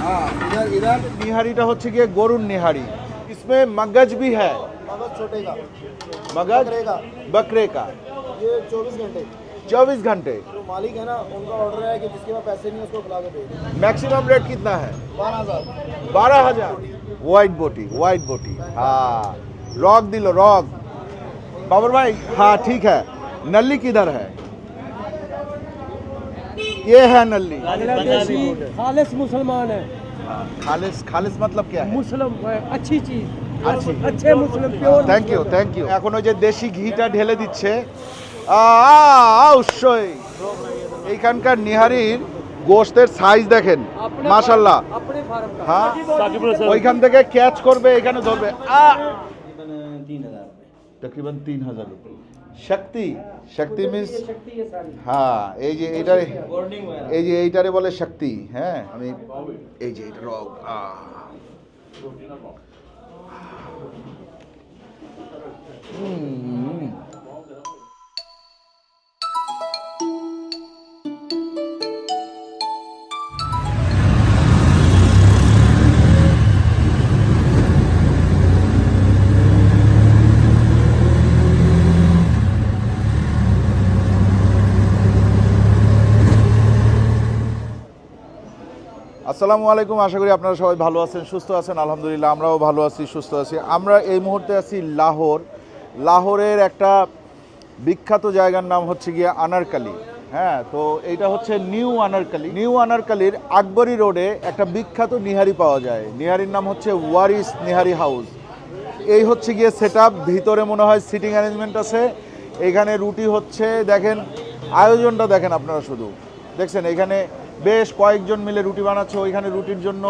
हाँ, इधर तो হচ্ছে গিয়ে गोरुन निहारी। इसमें मगज भी है। मगज छोटे का मगज? बकरे का ये 24 घंटे। 24 घंटे जो मालिक है ना उनका ऑर्डर है कि जिसके पास पैसे नहीं है उसको खिला के भेज मैक्सिमम रेट कितना है बारह हज़ार बारह हजार व्हाइट बोटी व्हाइट बोटी हाँ रॉक दिलो रॉक बाबर भाई हाँ ठीक है नल्ली किधर है ये है नल्ली बांग्लादेशी खालिस मुसलमान है हाँ, खालिस खालिस मतलब क्या है मुस्लिम है, अच्छी चीज अच्छी। अच्छे Muslim pure thank you thank you এখন ওই যে দেশি ঘিটা ঢেলে দিচ্ছে আ, অবশ্যই। এইখানকার নিহারির গোস্তের সাইজ দেখেন মাশাল্লাহ হ্যাঁ? ওইখান থেকে ক্যাচ করবে এখানে ধরবে। তকরিবান হাজার শক্তি শক্তি মিন্স হ্যাঁ এই যে এই যে এইটারে বলে শক্তি হ্যাঁ? আমি এই যে আসসালামু আলাইকুম, আশা করি আপনারা সবাই ভালো আছেন, সুস্থ আছেন, আলহামদুলিল্লাহ আমরাও ভালো আছি, সুস্থ আছি। আমরা এই মুহূর্তে আছি লাহোর। লাহোরের একটা বিখ্যাত জায়গার নাম হচ্ছে গিয়ে আনারকালি। হ্যাঁ তো এইটা হচ্ছে নিউ আনারকালি। নিউ আনারকালির আকবরী রোডে একটা বিখ্যাত নিহারি পাওয়া যায়। নিহারির নাম হচ্ছে ওয়ারিস নিহারি হাউস। এই হচ্ছে গিয়ে সেট ভিতরে মনে হয় সিটিং অ্যারেঞ্জমেন্ট আছে। এখানে রুটি হচ্ছে, দেখেন, আয়োজনটা দেখেন আপনারা শুধু। দেখছেন, এখানে বেশ কয়েকজন মিলে রুটি বানাচ্ছে ওইখানে রুটির জন্য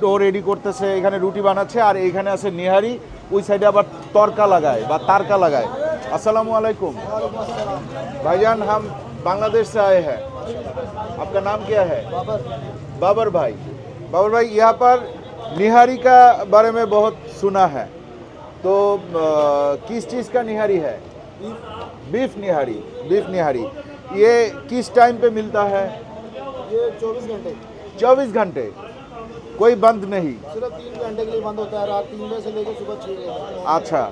ডো রেডি করতেছে এখানে রুটি বানাচ্ছে আর এইখানে আছে নিহারি ওই সাইডে আবার তরকা লাগায় বা তারকা লাগায় আসসালামু আলাইকুম भाईजान हम बांग्लादेश से आए हैं आपका नाम क्या है बाबर बाबर भाई बाबर भाई यहाँ पर निहारी का बारे में बहुत सुना है तो अ, किस चीज़ का निहारी है बीफ निहारी बीफ निहारी ये किस टाइम पे मिलता है ये चौबीस घंटे 24 घंटे कोई बंद नहीं सिर्फ तीन घंटे के लिए बंद होता है रात तीन बजे से लेकर सुबह छः बजे तक। আচ্ছা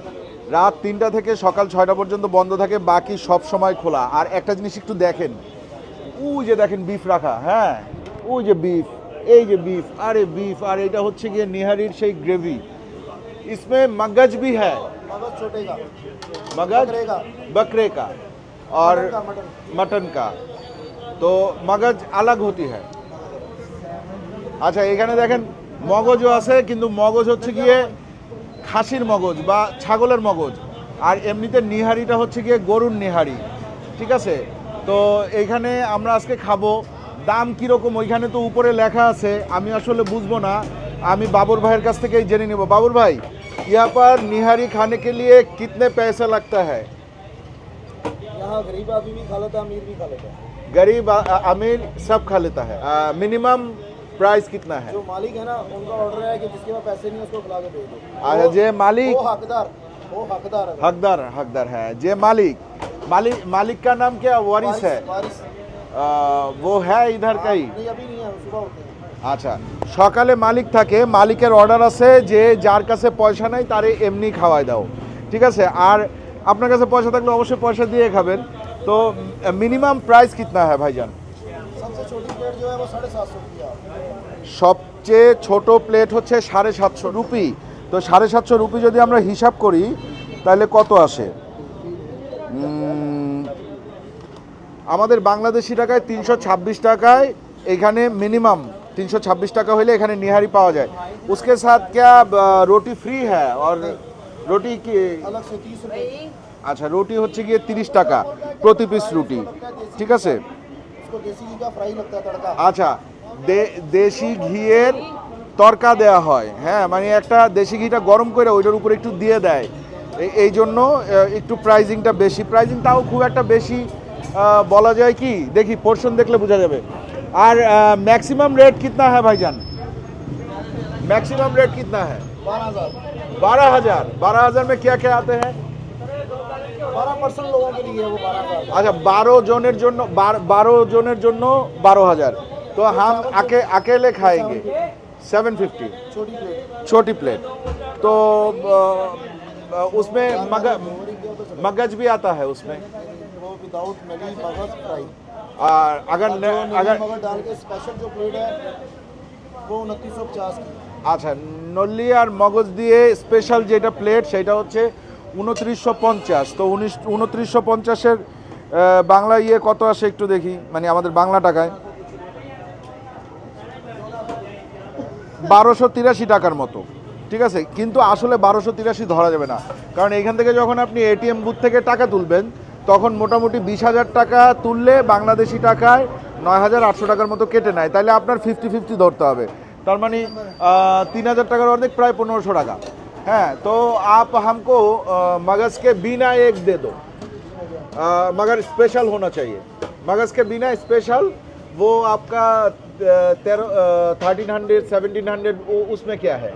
রাত তিনটা থেকে সকাল ছয়টা পর্যন্ত বন্ধ থাকে বাকি সব সময় খোলা আর একটা জিনিস একটু দেখেন ওই যে দেখেন বিফ রাখা হ্যাঁ ওই যে বিফ এই যে বিফ আরে বিফ আর এটা হচ্ছে গিয়ে নিহারির সেই গ্রেভি इसमें मगज भी है मगज छोटे का मगज बकरे का बकरे का और मटन का मटन मटन का तो मगज अलग होती है আচ্ছা এখানে দেখেন মগজও আছে কিন্তু মগজ হচ্ছে গিয়ে খাসির মগজ বা ছাগলের মগজ আর এমনিতে নিহারিটা হচ্ছে গিয়ে গরুর নিহারি ঠিক আছে তো এইখানে আমরা আজকে খাবো দাম কীরকম ওইখানে তো উপরে লেখা আছে আমি আসলে বুঝবো না আমি বাবুর ভাইয়ের কাছ থেকেই জেনে নেব বাবুর ভাই यहाँ पर निहारी खाने के लिए कितने पैसा लगता है यहाँ गरीब आदमी भी खा लेता है अमीर भी खा लेता है गरीब अ- अ- अमीर सब खा लेता है मिनिमम प्राइस कितना है जो मालिक है ना उनका ऑर्डर है कि जिसके पास पैसे नहीं है उसको खिला के भेज दो अच्छा जे मालिक वो हकदार वो हकदार है हकदार हकदार है जे मालिक मालिक मालिक का नाम क्या वारिस है वारिस अ, वो है इधर का ही नहीं अभी नहीं है सुबह होते हैं আচ্ছা সকালে মালিক থাকে মালিকের অর্ডার আছে যে যার কাছে পয়সা নাই তারে এমনি খাওয়াই দাও ঠিক আছে আর আপনার কাছে পয়সা থাকলে অবশ্যই পয়সা দিয়ে খাবেন তো মিনিমাম প্রাইস কিতনা है ভাইজান सबसे छोटी प्लेट जो है वो साढ़े सात सौ रुपया সবচেয়ে ছোট প্লেট হচ্ছে সাড়ে সাতশো রুপি তো সাড়ে সাতশো রুপি যদি আমরা হিসাব করি তাহলে কত আসে উম, আমাদের বাংলাদেশি টাকায় তিনশো ছাব্বিশ টাকায় এখানে মিনিমাম তিনশো ছাব্বিশ টাকা হলে এখানে নিহারি পাওয়া যায় उसके साथ क्या अ, रोटी फ्री है और रोटी की अलग से तीस रुपये আচ্ছা রুটি হচ্ছে গিয়ে তিরিশ টাকা প্রতি পিস রুটি ঠিক আছে उसको देसी घी का फ्राई लगता है तड़का আচ্ছা দে- দেশি ঘিয়ের তরকা দেওয়া হয় হ্যাঁ মানে একটা দেশি ঘিটা গরম করে ওইটার উপরে একটু দিয়ে দেয় এ- এই জন্য আহ, একটু প্রাইজিংটা বেশি প্রাইজিং তাও খুব একটা বেশি আহ, বলা যায় কি দেখি পোর্শন দেখলে বোঝা যাবে আর मैक्सिमम रेट कितना है भाईजान मैक्सिमम रेट कितना है बारह हजार बारह हजार बारह हजार में क्या क्या आते हैं बारह परसेंट लोगों के लिए है वो बारह हजार আচ্ছা বারো জনের জন্য বার- বারো জনের জন্য বারো হাজার তো হাম আকে अकेले खाएंगे सेवन फिफ्टी छोटी प्लेट छोटी प्लेट तो अ, अ, उसमें मग, मगज भी आता है उसमें वो विदाउट नली मगज फ्राई और अगर न, अगर मगज डाल के स्पेशल जो प्लेट है वो उनतीस सौ पचास की আচ্ছা নল্লি আর মগজ দিয়ে স্পেশাল যেটা প্লেট সেটা হচ্ছে উনত্রিশশো পঞ্চাশ। তো উনিশ উনত্রিশশো পঞ্চাশের বাংলা ইয়ে কত আসে একটু দেখি? মানে আমাদের বাংলা টাকায়। বারোশো তিরাশি টাকার মতো। ঠিক আছে? কিন্তু আসলে বারোশো তিরাশি ধরা যাবে না। কারণ এখান থেকে যখন আপনি এটিএম বুথ থেকে টাকা তুলবেন, তখন মোটামুটি বিশ হাজার টাকা তুললে বাংলাদেশি টাকায় নয় হাজার আটশো টাকার মতো কেটে নেয়। তাহলে আপনার ফিফটি ফিফটি ধরতে হবে। তার মানে তিন হাজার টাকার অর্ধেক প্রায় পনেরোশো টাকা। हैं तो आप हमको मगज़ के बिना एक दे दो। आ, मगर स्पेशल होना चाहिए। मगज़ के बिना स्पेशल वो आपका तेरह थर्टीन हंड्रेड सेवनटीन हंड्रेड उसमें क्या है?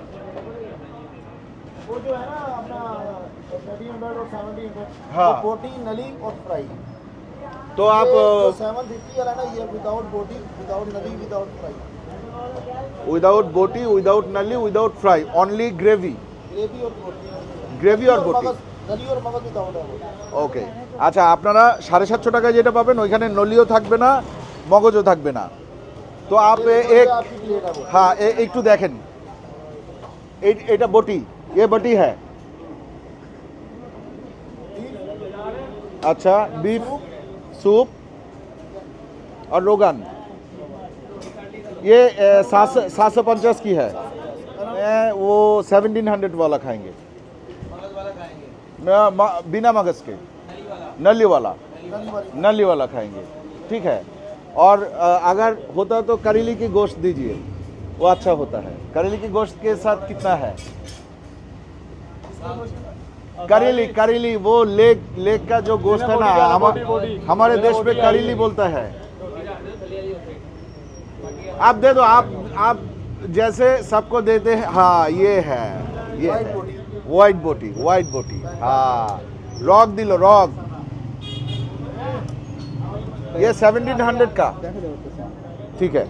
वो जो है ना अपना हाँ। तो नली और फ्राई तो आप विदाउट बोटी विदाउट नली without fry only gravy gravy আর বটি मगज नली और मगज विदाउट है वो ওকে আচ্ছা আপনারা সাড়ে সাতশো টাকায় যেটা পাবেন ওইখানে নলিও থাকবে না মগজও থাকবে না তো আপ ये এক आपकी प्लेट है वो হ্যাঁ এ- একটু দেখেন এই- এটা বটি এ বটি হ্যাঁ अच्छा बीफ सूप और रोगन ये सात सौ सात सौ पचास की है मैं वो सेवनटीन हंड्रेड वाला खाएँगे। मैं म- बिना मगज के। नली वाला। नली वाला खाएँगे। ठीक है? और अगर होता तो करेली की गोश्त दीजिए। वो अच्छा होता है। करेली की गोश्त के साथ कितना है? करेली करेली वो लेग लेग का जो गोश्त है ना हम, हमारे देश में करेली। बोलता है। आप दे दो आप आप जैसे सबको देते हैं हाँ ये है ये है। बोटी। व्हाइट बोटी हाँ। रॉक दिलो रॉक ये सेवनटीन हंड्रेड का। ठीक है।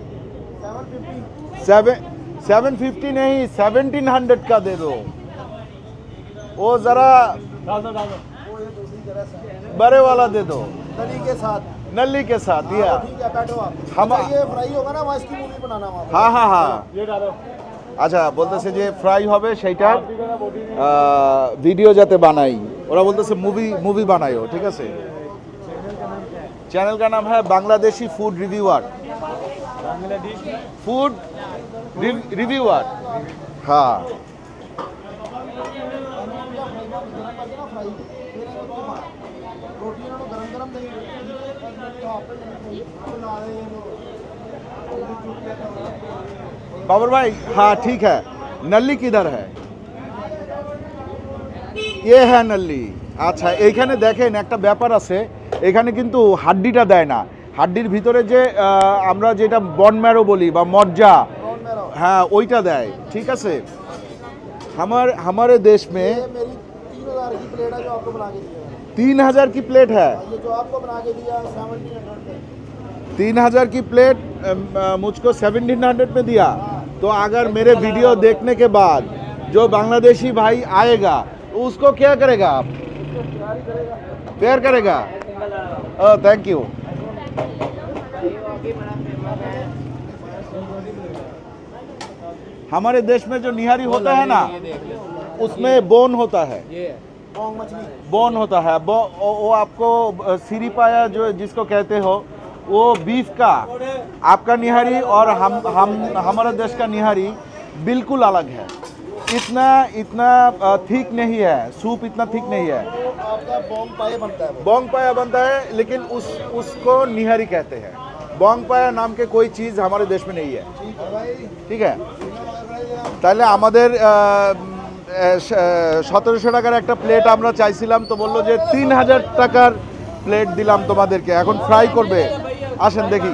सेवन फिफ्टी सेवन फिफ्टी नहीं सेवनटीन हंड्रेड का दे दो। वो जरा बड़े वाला दे दो। नली के साथ। नली के साथ या हाँ, ठीक है बैठो आप हम- अच्छा, ये फ्राई होगा ना वहाँ इसकी मूवी बनाना वहाँ হ্যাঁ হ্যাঁ হ্যাঁ আচ্ছা বলতেছে যে ফ্রাই হবে সেইটার ভিডিও যাতে বানাই ওরা বলতেছে মুভি মুভি বানাইও ঠিক আছে চ্যানেল का नाम है Bangladeshi food reviewer food reviewer हाँ बाबर भाई हाँ ठीक है नल्ली किधर है এ হ্যাঁ নল্লি আচ্ছা এইখানে দেখেন একটা ব্যাপার আছে এখানে কিন্তু হাড্ডিটা দেয় না হাড্ডির ভিতরে যে আহ, আমরা যেটা বনম্যারো বলি বা মজ্জা कौन मेरा হ্যাঁ ওইটা দেয় ঠিক আছে আমার हमारे देश में ये मेरी तीन हज़ार की प्लेट है। जो आपको बना के दिया तीन हज़ार की प्लेट ये जो आपको बना के दिया तीन हज़ार की प्लेट मुझको सेवनटीन हंड्रेड में दिया। तो अगर मेरे वीडियो देखने के बाद जो बांग्लादेशी भाई आएगा उसको क्या करेगा आप? प्यार करेगा? थैंक यू हमारे देश में जो निहारी होता है ना उसमें बोन होता है। बोन होता है। बो, वो आपको सीरी पाया जो जिसको कहते हो वो बीफ का आपका निहारी और हम हम हमारे देश का निहारी बिल्कुल अलग है। इतना इतना ठीक नहीं है। सूप इतना ठीक नहीं है। बोंग पाया बनता है। बोंग पाया बनता है लेकिन उस उसको निहारी कहते हैं। बॉन्ग पाया नाम के कोई चीज़ हमारे देश में नहीं है। ठीक है पहले हमारे সতেরোশো টাকার একটা প্লেট আমরা চাইছিলাম তো বলল যে তিন হাজার টাকার প্লেট দিলাম তোমাদেরকে। এখন ফ্রাই করবে। আসেন দেখি।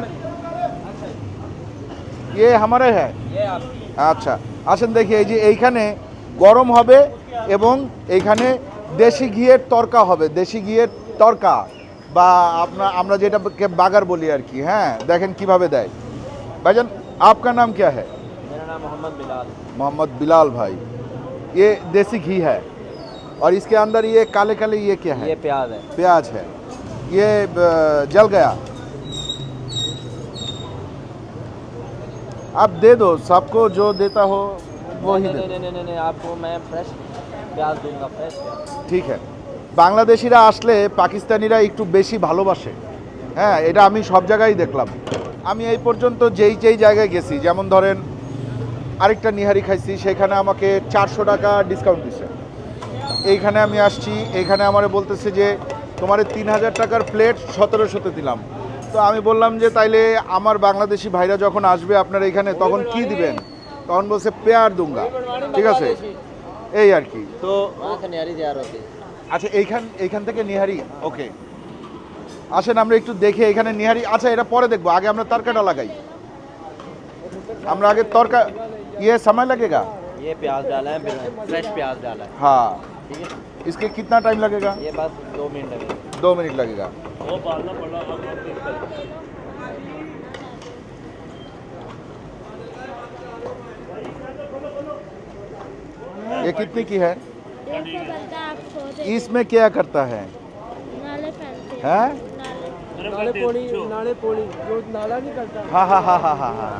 ইয়ে আমারে হ্যাঁ? আচ্ছা আসেন দেখি এই যে এইখানে গরম হবে এবং এইখানে দেশি ঘিয়ের তরকা হবে দেশি ঘিয়ের তরকা বা আপনার আমরা যেটাকে বাগার বলি আর কি হ্যাঁ? দেখেন কীভাবে দেয়। ভাইজান আপনার নাম কে হ্যাঁ? মোহাম্মদ বিলাল। মোহাম্মদ বিলাল ভাই। ये देसी घी है और इसके अंदर ये काले काले ये क्या है ये प्याज है प्याज है ये अ, जल गया आप दे दो सबको जो देता हो वो ही नहीं दे नहीं नहीं नहीं नहीं आपको मैं फ्रेश प्याज दूंगा फ्रेश प्याज ঠিক আছে বাংলাদেশিরা আসলে পাকিস্তানিরা একটু বেশি ভালোবাসে হ্যাঁ এটা আমি সব জায়গায় দেখলাম আমি এই পর্যন্ত যেই যেই জায়গায় গেছি যেমন ধরেন আরেকটা নিহারি খাইছি সেখানে আমাকে চারশো টাকা ডিসকাউন্ট দিছে। এইখানে আমি আসছি এইখানে আমার বলতেছে যে তোমার তিন হাজার টাকার প্লেট সতেরোশোতে দিলাম। তো আমি বললাম যে তাইলে আমার বাংলাদেশি ভাইরা যখন আসবে আপনারা এখানে তখন কি দিবেন? তখন বলছে পেয়ার দুঙ্গা। ঠিক আছে? এই আর কি। তো আচ্ছা এইখান এইখান থেকে নিহারি? ওকে। আসেন আমরা একটু দেখে এখানে নিহারি। আচ্ছা এটা পরে দেখব। আগে আমরা তরকাটা লাগাই। আমরা আগে তরকা ये समय लगेगा? ये प्याज डाला है फ्रेश प्याज डाला है। हाँ। ठीक है? इसके कितना टाइम लगेगा? ये बस दो मिनट लगेगा। दो मिनट लगेगा। ये कितने की है? इसमें क्या करता है? हैं। नाले। पोड़ी नाले पोड़ी जो नाला नहीं करता? हाँ हाँ हाँ हाँ हाँ हाँ।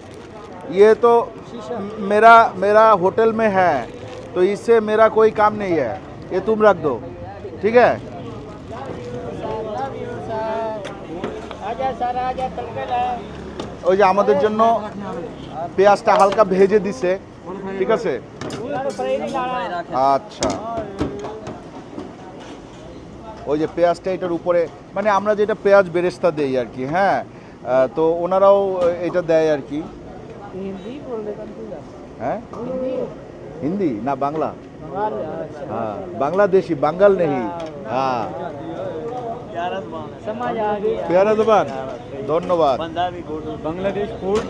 ये तो शीशा मेरा मेरा होटल में है तो इससे मेरा कोई काम नहीं है ये तुम रख दो ठीक है आजा सर आजा तलके ওই যে আমাদের জন্য পেঁয়াজটা হালকা ভেজে দিছে ঠিক আছে আচ্ছা ওই যে পেঁয়াজটা এটার উপরে মানে আমরা যেটা পেঁয়াজ বেরেস্তা দেই আর কি হ্যাঁ আহ, তো ওনারাও এটা দেয় আর কি हैं? हिंदी। ना बांग्ला? अच्छा। हाँ बांग्लादेशी बंगाल नहीं। हाँ।, हाँ। प्यारा जबान धन्यवाद। Bangladesh food.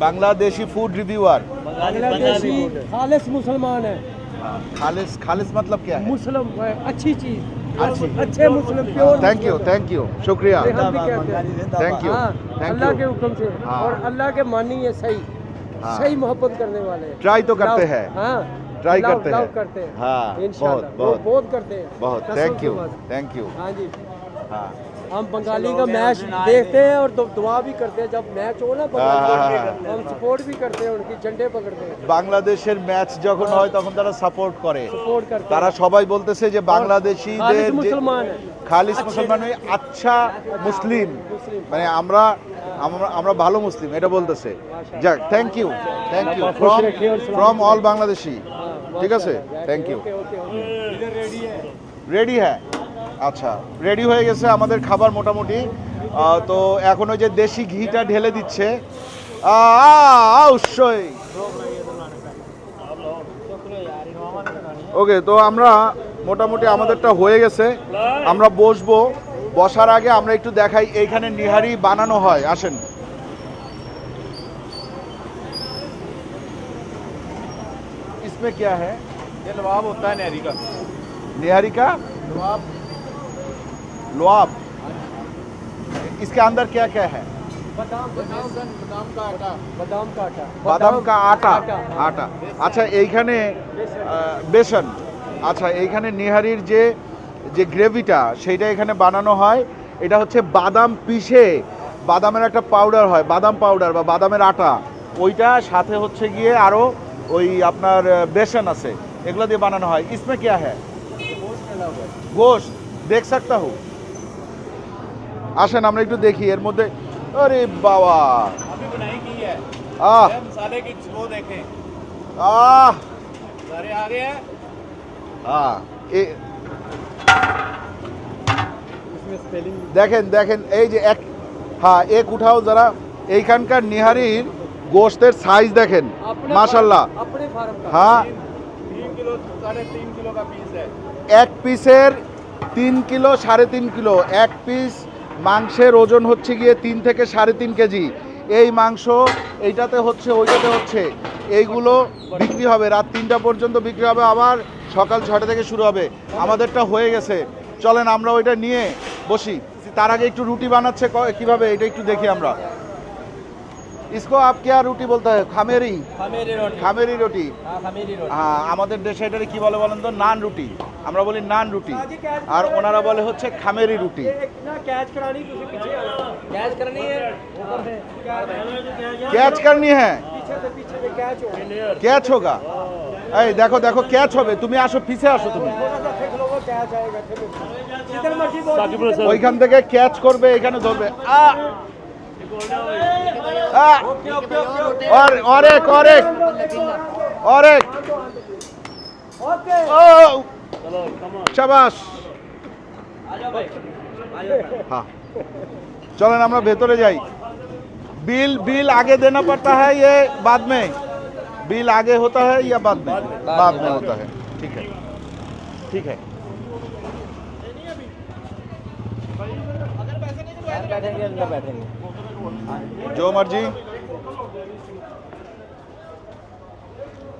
Bangladeshi food reviewer. Bangladeshi खालिश मुसलमान है। हाँ, खालिश खालिश मतलब क्या है? मुस्लिम अच्छी चीज़। अच्छी। अच्छे मुस्लिम थैंक यू थैंक यू शुक्रिया। थैंक यू हाँ, अल्लाह के हुक्म से। और अल्लाह के मानिए सही। हाँ। सही मोहब्बत करने वाले हैं ट्राई तो करते लव- हैं हाँ ट्राई लव- करते लव हैं। करते हैं हाँ, इंशाल्लाह बहुत, बहुत। वो बहुत करते हैं बहुत कसम थैंक से यू बस। थैंक यू हाँ जी हाँ हम बंगाली का मैच देखते हैं और दु- दुआ भी करते हैं जब मैच हो ना बंगाली हाँ, हाँ, का, हम सपोर्ट भी करते हैं उनकी झंडे पकड़ते हैं বাংলাদেশের ম্যাচ যখন হয় তখন তারা সাপোর্ট করে सपोर्ट करते তারা हैं সবাই বলতেছে যে বাংলাদেশিদের खालिस যে- मुसलमान है খালিস মুসলমান ওই আচ্ছা মুসলিম মুসলিম। মানে আমরা আমরা আমরা ভালো মুসলিম এটা বলতেছে। যাক thank you thank you from from all Bangladeshi ঠিক আছে? থ্যাংক ইউ রেডি হ্যাঁ। আচ্ছা রেডি হয়ে গেছে আমাদের খাবার মোটামুটি। তো এখন ওই যে দেশি ঘিটা ঢেলে দিচ্ছে। অবশ্যই। ওকে তো আমরা মোটামুটি আমাদেরটা হয়ে গেছে। আমরা বসবো। বসার আগে আমরা একটু দেখাই এইখানে নিহারি বানানো হয় আসেন इसमें क्या है ये लवाब होता है नहरी का निहारी का लवाब लुआब इसके अंदर क्या क्या है बादाम बादाम बादाम का आटा बादाम का आटा বাদাম কা আটা আটা। আটা আচ্ছা এইখানে আহ, বেসন আচ্ছা এইখানে নিহারির যে যে গ্রেভিটা সেইটা এখানে বানানো হয় এটা হচ্ছে বাদাম পিষে। বাদামের একটা পাউডার হয় বাদাম পাউডার বা বাদামের আটা। ওইটা সাথে হচ্ছে গিয়ে আরও ওই আপনার বেসন আছে এগুলো দিয়ে বানানো হয়। ইসমে কে হ্যাঁ গোশ দেখ সাকতা হোক আসেন আমরা একটু দেখি এর মধ্যে আরে বাবা। আহ। আহ। দেখেন দেখেন এই যে এক হ্যাঁ এক উঠাও যারা এইখানকার নিহারির গোস্তের সাইজ দেখেন মাশাল্লাহ। হ্যাঁ। এক পিসের তিন কিলো সাড়ে তিন কিলো। এক পিস মাংসের ওজন হচ্ছে গিয়ে তিন থেকে সাড়ে তিন কেজি। এই মাংস এইটাতে হচ্ছে ওইটাতে হচ্ছে। এইগুলো বিক্রি হবে রাত তিনটা পর্যন্ত বিক্রি হবে। আবার সকাল ছটা থেকে শুরু হবে আমাদেরটা হয়ে গেছে চলেন আমরা ওইটা নিয়ে বসি তার আগে একটু রুটি বানাচ্ছে ক- কিভাবে এটা একটু দেখি আমরা ইসকো আপ क्या রুটি বলতে হয় খামেরি खमेरी रोटी খামেরি রুটি हाँ खमेरी रोटी হ্যাঁ আমাদের দেশে এটারে কি বলে বলেন তো নান রুটি আমরা বলি নান রুটি আর ওনারা বলে হচ্ছে খামেরি রুটি ना कैच करानी तुझे पीछे कैच करनी है ऊपर है ক্যাচ करनी है पीछे से पीछे से कैच हो ক্যাচ होगा এই দেখো দেখো ক্যাচ হবে তুমি আসো পিছে আসো তুমি थोड़ा सा फेंक लो कैच आएगा जिधर मर्जी बोल ওইখান থেকে ক্যাচ করবে এখানে ধরবে আ আ और और एक और एक और एक ओके ও শাবাশ हाँ चलन আমরা ভেতরে যাই बिल बिल आगे देना पड़ता है ये बाद में बिल आगे होता है या बाद में बाद में होता है ठीक है ठीक है बैठेंगे अंदर बैठेंगे जो मर्जी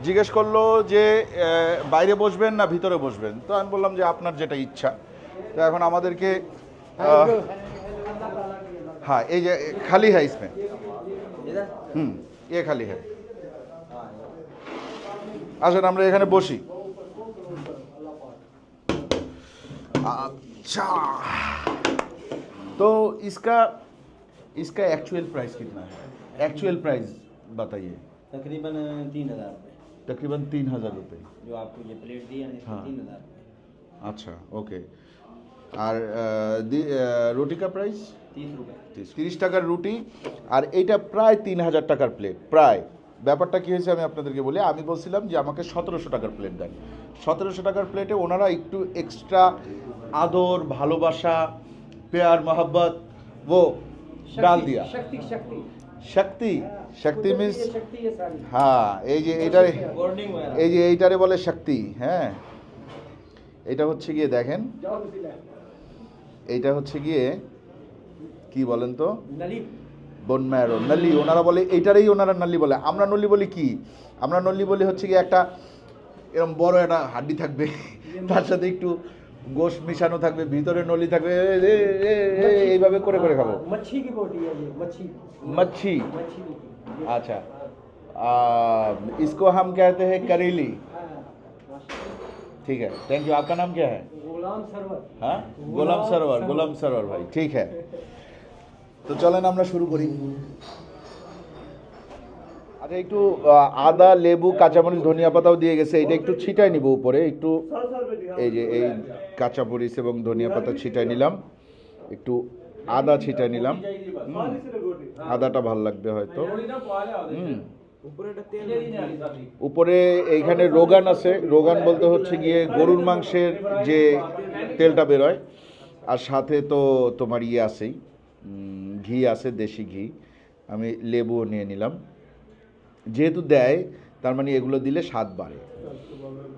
জিজ্ঞেস করলো যে আহ, বাইরে বসবেন না ভিতরে বসবেন তো আমি বললাম যে আপনার যেটা ইচ্ছা তো এখন আমাদেরকে আহ, হ্যাঁ এই যে খালি হ্যাঁ इसमें इधर হুম এ খালি হ্যাঁ আসেন আমরা এখানে বসি अच्छा तो इसका इसका एक्चुअल प्राइस कितना है एक्चुअल प्राइस बताइए तकरीबन तीन हज़ार रुपये तकरीबन तीन हजार रुपये जो आपको ये प्लेट दी है ना इसमें हाँ। तीन हज़ार रुपये अच्छा ओके আর আহ, দি- আহ, রুটি কা প্রাইস तीस रुपये তিরিশ টাকার রুটি আর এইটা প্রায় তিন হাজার টাকার প্লেট প্রায় ব্যাপারটা কী হয়েছে আমি আপনাদেরকে বলি। আমি বলছিলাম যে আমাকে সতেরোশো টাকার প্লেট দেন। সতেরোশো টাকার প্লেটে ওনারা একটু এক্সট্রা আদর ভালোবাসা পেয়ার মোহাব্বত ও ডাল দিয়া। শক্তি শক্তি। মিন্স হ্যাঁ এই যে এইটারে এই যে এইটারে বলে শক্তি হ্যাঁ। এটা হচ্ছে গিয়ে দেখেন। এইটা হচ্ছে গিয়ে কি বলেন তো? नली বনম্যারো নল্লি ওনারা বলে এইটারই ওনারা নল্লি বলে আমরা নল্লি বলি কি আমরা নল্লি বলি হচ্ছে কি একটা এরকম বড় একটা হাড্ডি থাকবে তার সাথে একটু গোশ মিশানো থাকবে ভিতরে নলি থাকবে এ, এ, এ, এ, এইভাবে করে করে খাবো मच्छी की बोटी है ये मच्छी मच्छी मच्छी की अच्छा आ, इसको हम कहते हैं करेली हाँ, ठीक है थैंक यू आपका नाम क्या है गुलाम सरवर হ্যাঁ গোলাম সরোয়ার গোলাম সরোয়ার ভাই ঠিক হ্যাঁ তো চলেন আমরা শুরু করি। আচ্ছা একটু আদা, লেবু, কাঁচামরিচ, ধনিয়া পাতাও দিয়ে গেছে। এটা একটু ছিটাই নিব উপরে। একটু এই যে, এই কাঁচামরিচ এবং ধনিয়া পাতা ছিটাই নিলাম। একটু আদা ছিটাই নিলাম। আদাটা ভালো লাগবে হয়তো। উপরে এইখানে রোগান আছে। রোগান বলতে হচ্ছে গিয়ে গরুর মাংসের যে তেলটা বেরোয়। আর সাথে তো তোমার ইয়ে আছেই। ঘি আছে, দেশি ঘি। আমি লেবুও নিয়ে নিলাম। যেহেতু দেয়, তার মানে এগুলো দিলে স্বাদ বাড়ে।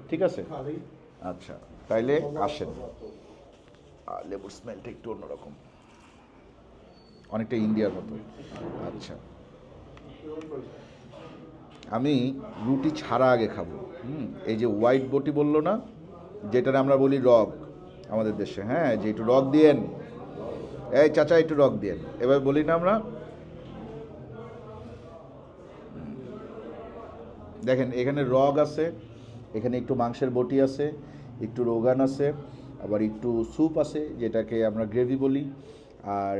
ঠিক আছে? আচ্ছা তাইলে আসেন। আর লেবুর স্মেলটা একটু অন্যরকম। অনেকটা ইন্ডিয়ার মতো। আচ্ছা। আমি রুটি ছাড়া আগে খাব। হুম, এই যে হোয়াইট বটি বলল না, যেটার আমরা বলি রগ আমাদের দেশে। হ্যাঁ যে একটু রগ দিয়েন। এই চাচা, একটু রগ দিয়েন। এবার বলি না আমরা? দেখেন, এখানে রগ আছে, এখানে একটু মাংসের বটি আছে, একটু রোগান আছে, আবার একটু স্যুপ আছে, যেটাকে আমরা গ্রেভি বলি, আর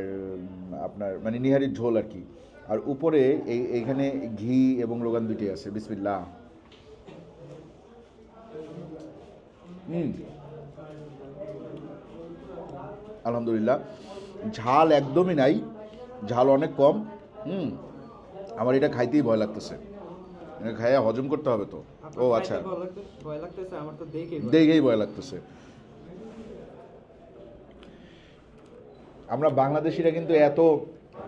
আপনার মানে নিহারির ঝোল আর কি। আর উপরে এই এইখানে ঘি এবং রোগান দুটি আছে। বিসমিল্লাহ। হুম। আলহামদুলিল্লাহ। ঝাল একদমই নাই। ঝাল অনেক কম। হুম। আমার এটা খাইতেই ভয় লাগতেছে। এটা খাইয়া হজম করতে হবে তো। ও আচ্ছা। দেখেই ভয় লাগতেছে। আমরা বাংলাদেশিরা কিন্তু এত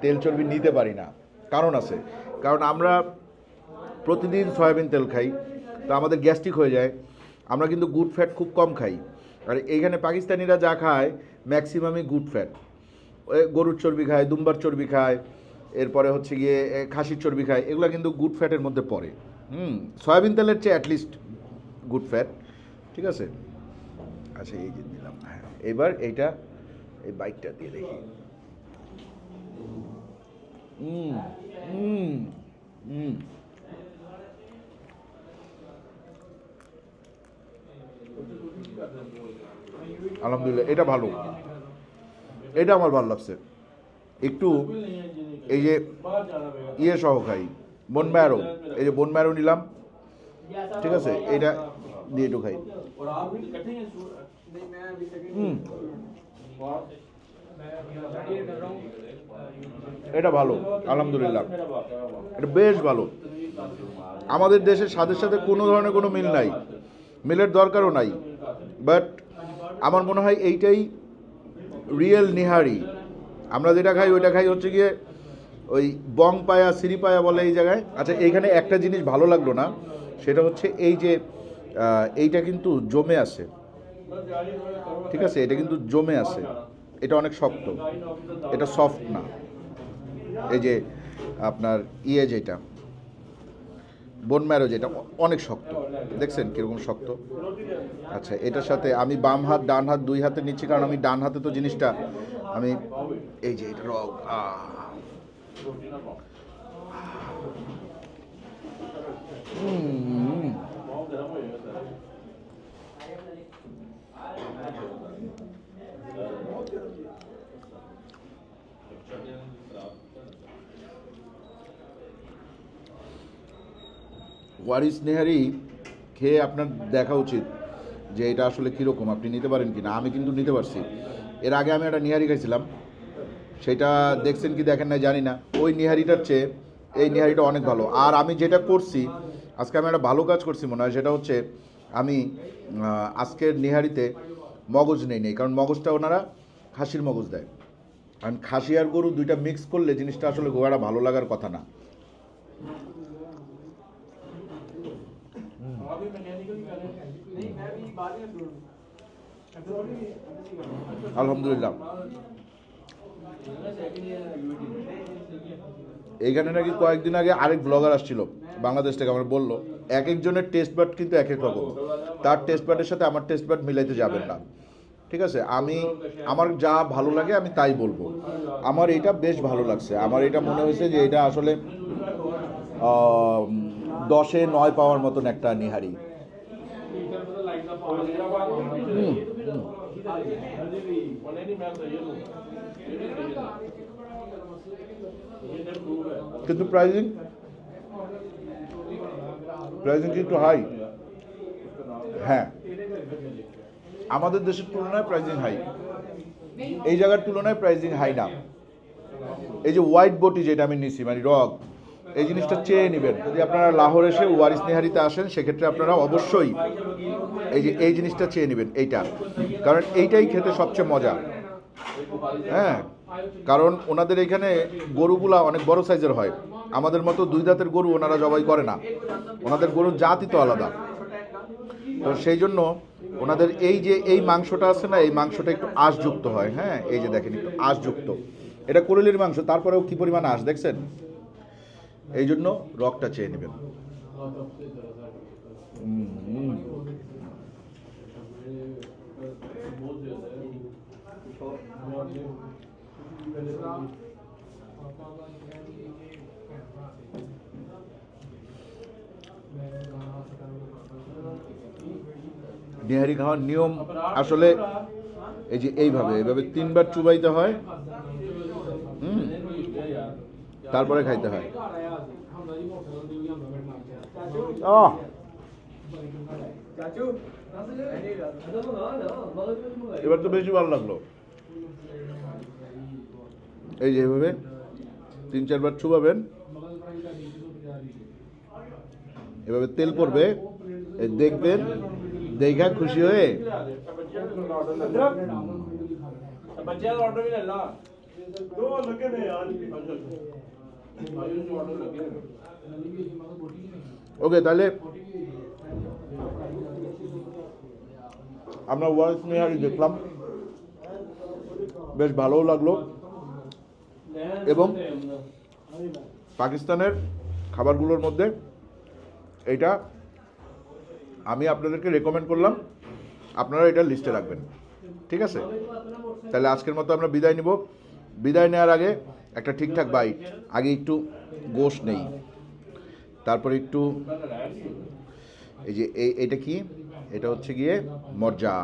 তেল চর্বি নিতে পারি না। কারণ আছে। কারণ আমরা প্রতিদিন সয়াবিন তেল খাই। তো আমাদের গ্যাস্ট্রিক হয়ে যায়। আমরা কিন্তু গুড ফ্যাট খুব কম খাই। আর এইখানে পাকিস্তানিরা যা খায় ম্যাক্সিমামই গুড ফ্যাট। গরুর চর্বি খায়, দুম্বার চর্বি খায়, এরপরে হচ্ছে গিয়ে খাসির চর্বি খায়, এগুলো কিন্তু গুড ফ্যাটের মধ্যে পড়ে। হুম, সয়াবিন তেলের চেয়ে অ্যাটলিস্ট গুড ফ্যাট ঠিক আছে? আচ্ছা এই যে দিলাম হ্যাঁ এবার এইটা, এই বাইকটা দিয়ে দেখি। হুম হুম হুম। আলহামদুলিল্লাহ, এটা ভালো। এটা আমার ভালো লাগছে। একটু এই যে ইয়ে সহ খাই বন ম্যারো এই যে বন ম্যারো নিলাম। ঠিক আছে? এটা দিয়ে একটু খাই। হুম। এটা ভালো, আলহামদুলিল্লাহ। এটা বেশ ভালো। আমাদের দেশের স্বাদের সাথে কোনো ধরনের কোনো মিল নাই। মিলের দরকারও নাই। বাট আমার মনে হয় এইটাই রিয়েল নিহারি। আমরা যেটা খাই, ওইটা খাই হচ্ছে গিয়ে ওই বং পায়া, সিরি পায়া বলে এই জায়গায়। আচ্ছা এইখানে একটা জিনিস ভালো লাগল না, সেটা হচ্ছে এই যে এইটা কিন্তু জমে আছে। ঠিক আছে? এটা কিন্তু জমে আছে। এটা অনেক শক্ত। এটা সফট না। এই যে আপনার ইয়ে যেটা বোন ম্যারো যেটা এটা অনেক শক্ত দেখছেন কীরকম শক্ত আচ্ছা এটার সাথে আমি বাম হাত, ডান হাত, দুই হাতে নিচ্ছি কারণ আমি ডান হাতে তো জিনিসটা, আমি, এই যে এটা আহ। হুম ওয়ারিস নেহারি খেয়ে আপনার দেখা উচিত যে এটা আসলে কীরকম, আপনি নিতে পারেন কি না আমি কিন্তু নিতে পারছি। এর আগে আমি একটা নিহারি খাইছিলাম। সেটা দেখছেন কি দেখেন না জানি না। ওই নিহারিটার চেয়ে এই নিহারিটা অনেক ভালো। আর আমি যেটা করছি, আজকে আমি একটা ভালো কাজ করছি মনে হয়, সেটা হচ্ছে আমি আজকের নিহারিতে মগজ নেই নেই। কারণ মগজটা ওনারা খাসির মগজ দেয়। কারণ খাসি আর গরু দুইটা মিক্স করলে জিনিসটা আসলে গোয়াটা ভালো লাগার কথা না। আলহামদুলিল্লাহ। এইখানে নাকি কয়েকদিন আগে আরেক ব্লগার আসছিল, বাংলাদেশ থেকে আমার বলল, এক একজনের টেস্ট বাট কিন্তু এক এক রকম। তার টেস্ট বাটের সাথে আমার টেস্ট বাট মিলাইতে যাবেন না। ঠিক আছে? আমি, আমার যা ভালো লাগে আমি তাই বলব। আমার এটা বেশ ভালো লাগছে। আমার এটা মনে হয়েছে যে এটা আসলে দশে নয় পাওয়ার মতন একটা নিহারি। কিন্তু প্রাইজিং প্রাইজিং কিন্তু হাই হ্যাঁ। আমাদের দেশের তুলনায় প্রাইজিং হাই এই জায়গার তুলনায় প্রাইজিং হাই না। এই যে হোয়াইট বটি যেটা আমি নিছি মানে রগ এই জিনিসটা চেয়ে নেবেন। যদি আপনারা লাহোর এসে ওয়ারিস নেহারিতে আসেন, সেক্ষেত্রে আপনারা অবশ্যই এই যে, এই জিনিসটা চেয়ে নেবেন, এইটা। কারণ এইটাই খেতে সবচেয়ে মজা। হ্যাঁ? কারণ ওনাদের এখানে গরুগুলা অনেক বড় সাইজের হয়। আমাদের মতো দুই দাঁতের গরু ওনারা জবাই করে না। ওনাদের গরুর জাতই তো আলাদা। তো সেই জন্য ওনাদের এই যে, এই মাংসটা আছে না, এই মাংসটা একটু আঁশযুক্ত হয়। হ্যাঁ? এই যে দেখেন, একটু আঁশযুক্ত। এটা কোরেলির মাংস, তারপরেও কি পরিমাণ আঁশ দেখছেন? এই জন্য রকটা চেয়ে নেবেন হুম। খাওয়ার নিয়ম আসলে এই যে এইভাবে এইভাবে তিনবার চুবাইতে হয় হুম, তারপরে খাইতে হয় Oh. এবার তো বেশি ভালো লাগল। এই যে এভাবে তিন চারবার ছুবাবেন। এভাবে তেল পড়বে। দেখবেন দেখা খুশি হয়ে। ওকে তাহলে আমরা ওয়ার্ল্ড মেহারি দেখলাম। বেশ ভালোও লাগল। এবং পাকিস্তানের খাবারগুলোর মধ্যে এটা আমি আপনাদেরকে রেকমেন্ড করলাম। আপনারা এটা লিস্টে রাখবেন। ঠিক আছে? তাহলে আজকের মতো আমরা বিদায় নিব। বিদায় নেওয়ার আগে একটা ঠিকঠাক বাইট আগে একটু গোশ নেই। তারপরে একটু এই যে এটা কি? এটা হচ্ছে গিয়ে মজ্জা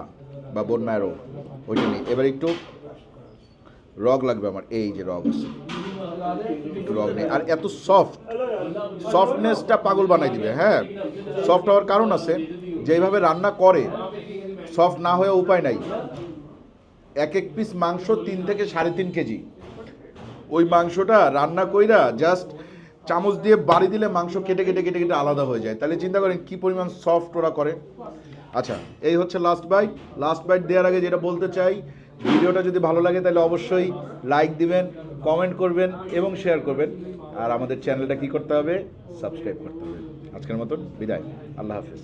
বা বোন ম্যারো ওইটা নেই। এবার একটু রগ লাগবে আমার, এই যে রগ একটু রগ নেই। আর এত সফট সফটনেসটা পাগল বানাই দিবে হ্যাঁ? সফট হওয়ার কারণ আছে যেইভাবে রান্না করে সফট না হয়ে উপায় নাই। এক এক পিস মাংস তিন থেকে সাড়ে তিন কেজি। ওই মাংসটা রান্না কইরা জাস্ট চামচ দিয়ে বাড়ি দিলে মাংস কেটে কেটে কেটে কেটে আলাদা হয়ে যায়। তাহলে চিন্তা করেন কি পরিমাণ সফট ওরা করে। আচ্ছা এই হচ্ছে লাস্ট বাইট লাস্ট বাইট দেওয়ার আগে যেটা বলতে চাই, ভিডিওটা যদি ভালো লাগে তাহলে অবশ্যই লাইক দিবেন কমেন্ট করবেন এবং শেয়ার করবেন। আর আমাদের চ্যানেলটা কি করতে হবে? সাবস্ক্রাইব করতে হবে। আজকের মতন বিদায়। আল্লাহ হাফেজ।